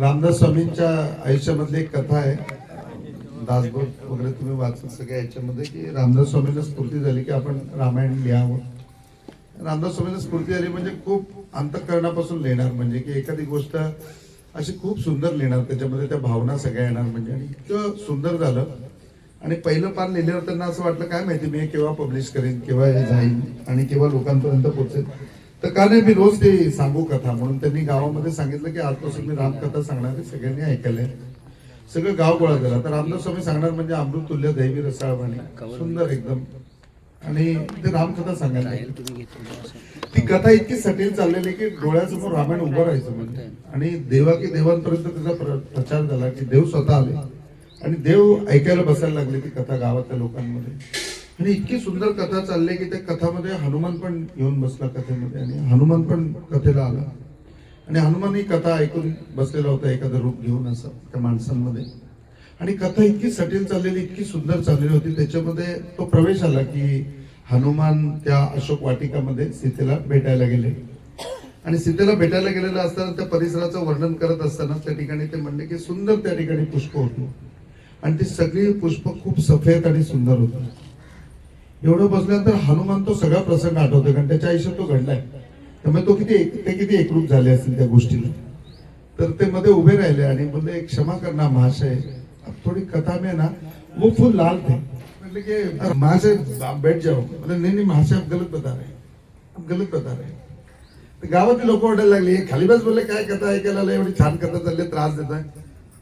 रामदास स्वामींच्या आयुष्यामधली एक कथा आहे. दासबोध वगैरे तुम्ही वाचत सगळ्या याच्यामध्ये की रामदास स्वामींना स्फूर्ती झाली की आपण रामायण लिहावं. रामदास स्वामींना स्फूर्ती झाली म्हणजे खूप अंतकरणापासून लिहिणार म्हणजे की एखादी गोष्ट अशी खूप सुंदर लिहिणार त्याच्यामध्ये त्या भावना सगळ्या येणार म्हणजे. आणि इतकं सुंदर झालं. आणि पहिलं पान लिहिल्यावर त्यांना असं वाटलं काय माहिती मी हे केव्हा पब्लिश करेन केव्हा हे जाईल आणि केव्हा लोकांपर्यंत पोहोचेल? तर का नाही मी रोज ते सांगू कथा म्हणून त्यांनी गावामध्ये सांगितलं की आजपासून मी रामकथा सांगणार आहे सगळ्यांनी ऐकायला सगळं गाव गोळा झाला तर रामदास स्वामी सांगणार म्हणजे अमृत तुल्य दैवी रसाळवाणी. सुंदर एकदम. आणि ते रामकथा सांगायला ती कथा इतकी सटील चाललेली की डोळ्यासमोर रामायण उभं राहायचं म्हणजे. आणि देवा की देवांपर्यंत त्याचा प्र- प्रचार झाला की देव स्वतः आले. आणि देव ऐकायला बसायला लागले ती कथा गावातल्या लोकांमध्ये. आणि इतकी सुंदर कथा चालली की त्या कथामध्ये हनुमान पण येऊन बसला कथेमध्ये आणि हनुमान पण कथेला आला. आणि हनुमान ही कथा ऐकून बसलेला होता एखादं रूप घेऊन असं त्या माणसांमध्ये. आणि कथा इतकी सटील चाललेली इतकी सुंदर चाललेली होती. त्याच्यामध्ये तो प्रवेश आला की हनुमान त्या अशोक वाटिकामध्ये सीतेला भेटायला गेले. आणि सीतेला भेटायला गेलेलं असताना त्या परिसराचं वर्णन करत असताना त्या ठिकाणी ते म्हणले की सुंदर त्या ठिकाणी पुष्प होती. आणि ती सगळी पुष्प खूप सफेद आणि सुंदर होती. एवढं बसल्यानंतर हनुमान तो सगळा प्रसंग आठवतो कारण त्याच्या आयुष्यात तो घडलाय. त्यामुळे तो किती एक- ते किती एकरूप झाले असतील त्या गोष्टीला. तर ते मध्ये उभे राहिले आणि बोलले क्षमा करना महाशय. थोड़ी कथा में ना वो फुल लाल थे. बोले कि महाशय आप बैठ जाओ. बोले नहीं नहीं महाशय आप गलत बता रहे आप गलत बता रहे तर गावातले लोक ओरडायला लागले खाली बस बोलले काय कथा ऐकायला एवढी छान कथा चालली त्रास देत आहे.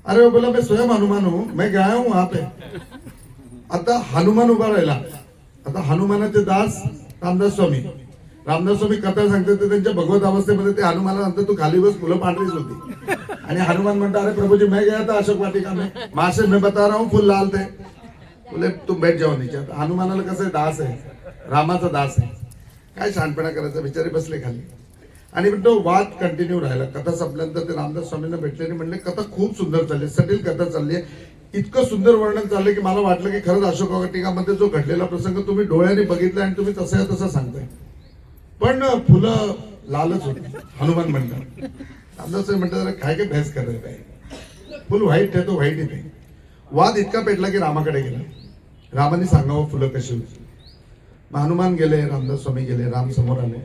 अरे बोला मी स्वयं हनुमान हूं. मैं गया हूं वहां पे आता हनुमान उभा राहिला. आता हनुमानाचे दास रामदास स्वामी. रामदास स्वामी कथा सांगतात ते त्यांच्या भगवत अवस्थेमध्ये ते हनुमानाला म्हणतात तू खाली बस फुलं पांढरीच होती. आणि हनुमान म्हणतो अरे प्रभूजी मैं गया था अशोक वाटिका में. मासे मैं बता रहा हूँ फुल लाल थे. बोले तुम बैठ जाओ नीचे. हनुमानाला कसं आहे, दास आहे. रामाचा दास आहे. काय शहाणपणा करायचा बिचारे बसले खाली. आणि तो वाद कंटिन्यू राहिला. कथा संपल्यानंतर ते रामदास स्वामींना भेटले आणि म्हणले कथा खूप सुंदर चालली सटील कथा चालली आहे. इतकं सुंदर वर्णन चाललं की मला वाटलं की खरंच अशोक वाटिकामध्ये जो घडलेला प्रसंग तुम्ही डोळ्याने बघितला आणि तुम्ही तसं तसं सांगताय. पण फुलं लालच होती. हनुमान म्हणतात. रामदास म्हणतात काय काय बहस करत आहे फुल व्हाईट ठेवतो व्हाईट येते वाद इतका पेटला की रामाकडे गेला. रामाने सांगावं फुलं कशी होती? मग हनुमान गेले रामदास स्वामी गेले राम समोर आले.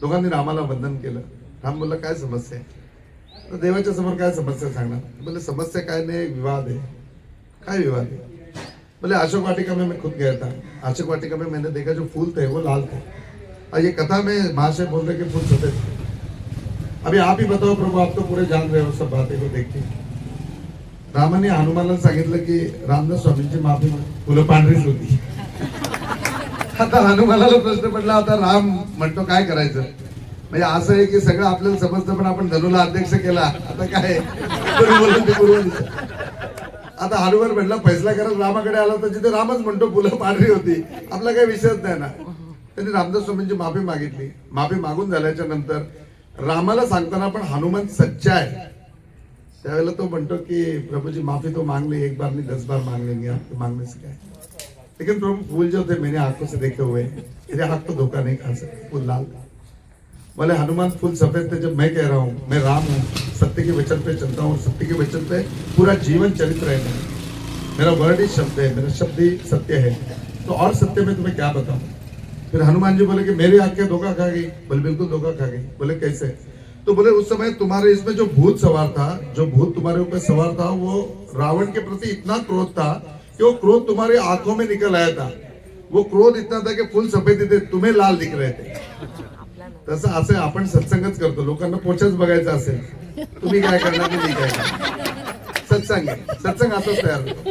दोघांनी रामाला वंदन केलं. राम बोलला काय समस्या आहे? तर देवाच्या समोर काय समस्या सांगणार? म्हणजे समस्या काय नाही विवाद आहे. काय विवाद है बोले अशोक वाटिका में मैं खुद गया था। अशोक वाटिका में मैंने देखा जो फूल थे वो लाल थे। और ये कथा में महाशय बोल रहे कि फूल छोटे थे। अभी आप ही बताओ प्रभु आप तो पूरे जान रहे हो सब बातें को देख के रामाने हनुमानला सांगितलं की रामदास स्वामींची माफी फुलं पांढरीच होती आता हनुमानाला प्रश्न पडला होता राम म्हणतो काय करायचं? म्हणजे असं आहे की सगळं आपल्याला समजतं पण आपण धनुला अध्यक्ष केला. आता काय बोलून ते पूर्व आता हनुमान भेटला फैसला करत रामाकडे आला तर जिथे रामच म्हणतो फुलं पांढरी होती. आपला काही विषयच नाही ना. त्यांनी रामदास स्वामींची माफी मागितली. माफी मागून झाल्याच्यानंतर रामाला सांगताना पण हनुमान सच्चा आहे. त्यावेळेला तो म्हणतो की प्रभूजी माफी तो मागली एक बार नाही दस बार मांग लेंगे आपके मांगने से क्या? लेकिन प्रभु फूल जो थे मैंने आंखों से देखे हुए. मेरे हाथ तो धोखा नहीं खा सकते फूल लाल. था बोले, हनुमान, फूल सफ़ेद थे जब मैं कह रहा हूँ, मैं राम हूँ, सत्य के वचन पे चलता हूँ सत्य के वचन पे पूरा जीवन चरित्र है। मेरा मेरा वर्ड ही शब्द है, मेरा शब्द ही सत्य है। तो और सत्य में तुम्हें क्या बताऊँ? फिर हनुमान जी बोले कि, मेरी आँखें धोखा खा गई? बोले, बिल्कुल धोखा खा गई। बोले, कैसे? तो बोले, उस समय तुम्हारे इसमें जो भूत सवार था, जो भूत तुम्हारे ऊपर सवार था, वो रावण के प्रति इतना क्रोध था कि वो क्रोध तुम्हारी आँखों में निकल आया था। वो क्रोध इतना था कि फुल सफ़ेद थे, तुम्हें लाल दिख रहे थे। तसं असं आपण सत्संगच करतो. लोकांना पोचच बघायचं असेल. तुम्ही काय करणार तुम्ही मी काय करणार? सत्संग आहे. सत्संग असंच तयार होतो.